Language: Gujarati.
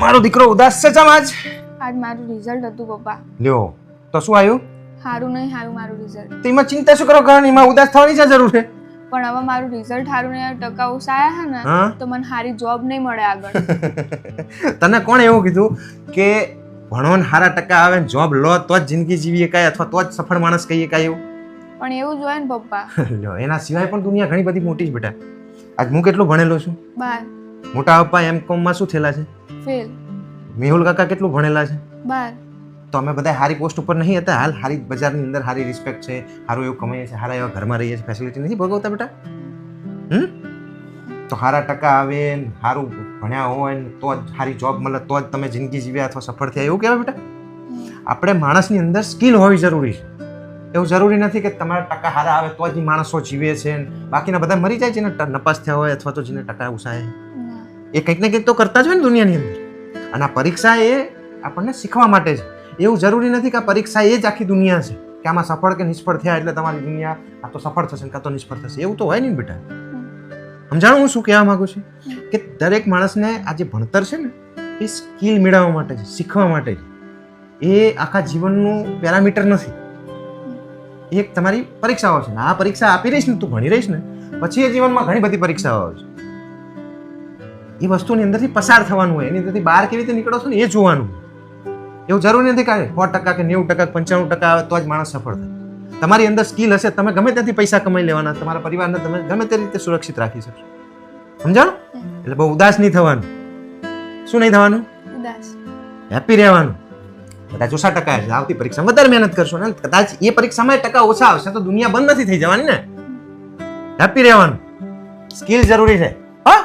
મારો દીકરો ઉદાસ છે ચમ આજ આજ મારું રિઝલ્ટ હતું પપ્પા. લ્યો તો શું આવ્યું? સારું નહીં આવ્યું મારું રિઝલ્ટ તો એમાં ચિંતા શું કરો કહાની એમાં ઉદાસ થવાની છે જરૂર છે. પણ હવે મારું રિઝલ્ટ સારું નહીં ટકા ઉસાયા હે છે ને તો મને સારી જોબ નહીં મળે આગળ. તને કોણ એવું કીધું કે ભણો ને સારા ટકા આવે ને જોબ લો તો જ જિંદગી જીવીએ કાંઈ અથવા તો જ સફળ માણસ કહીએ કાંઈ એવું? પણ એવું જ હોય ને પપ્પા. લ્યો એના સિવાય પણ દુનિયા ઘણી બધી મોટી છે બેટા. આજ હું કેટલું ભણેલો છું? બાર. મોટા પપ્પા એમ કોમમાં શું થયેલા છે? ફેલ. મેહુલ કાકા કેટલું ભણેલા છે? બાર. તો અમે બધા હારી પોસ્ટ ઉપર નહીં હતા. હાલ સારી બજારની અંદર સારી રિસ્પેક્ટ છે સારું એવું કમાઈએ છે સારા એવા ઘરમાં રહીએ છીએ ફેસિલિટી નથી ભોગવતા બેટા? હમ? તો સારા ટકા આવે ને સારું ભણ્યા હોય ને તો જ સારી જોબ મળે તો જ તમે જિંદગી જીવ્યા અથવા સફળ થયા એવું કહેવાય બેટા? આપણે માણસની અંદર સ્કિલ હોવી જરૂરી છે. એવું જરૂરી નથી કે તમારા ટકા સારા આવે તો જ માણસો જીવે છે બાકીના બધા મરી જાય છે ને ટ- નપાસ થયા હોય અથવા તો જેને ટકા ઉસાય. એ કંઈક ને કંઈક તો કરતા જ હોય ને દુનિયાની અંદર. અને આ પરીક્ષા એ આપણને શીખવા માટે છે. એવું જરૂરી નથી કે આ પરીક્ષા એ જ આખી દુનિયા છે કે આમાં સફળ કે નિષ્ફળ થયા એટલે તમારી દુનિયા આ તો સફળ થશે કાં તો નિષ્ફળ થશે. એવું તો હોય નહીં બેટા. સમજાણું હું શું કહેવા માગું છું? કે દરેક માણસને આ જે ભણતર છે ને, એ સ્કિલ મેળવવા માટે છે, શીખવા માટે છે. એ આખા જીવનનું પેરામીટર નથી. એક તમારી પરીક્ષાઓ છે. આ પરીક્ષા આપી રહીશ ને, તું ભણી રહીશ ને, પછી એ જીવનમાં ઘણી બધી પરીક્ષાઓ આવે છે. એ વસ્તુની અંદરથી પસાર થવાનું હોય એની અંદરથી બહાર કેવી રીતે નીકળો છો ને એ જોવાનું. એવું જરૂરી નથી કાંઈ. સો ટકા કે નેવું ટકા પંચાણું ટકા આવે તો જ માણસ સફળ થાય. તમારી અંદર સ્કિલ હશે તમે ગમે ત્યાંથી પૈસા કમાઈ લેવાના તમારા પરિવારને તમે ગમે તે રીતે સુરક્ષિત રાખી શકશો. સમજાણું? એટલે બહુ ઉદાસ નહીં થવાનું. શું નહીં થવાનું? ઉદાસ. હેપી રહેવાનું. કદાચ ઓછા ટકા હશે આવતી પરીક્ષામાં વધારે મહેનત કરશો ને. કદાચ એ પરીક્ષામાં ટકા ઓછા આવશે તો દુનિયા બંધ નથી થઈ જવાની ને. હેપી રહેવાનું. સ્કિલ જરૂરી છે. હા?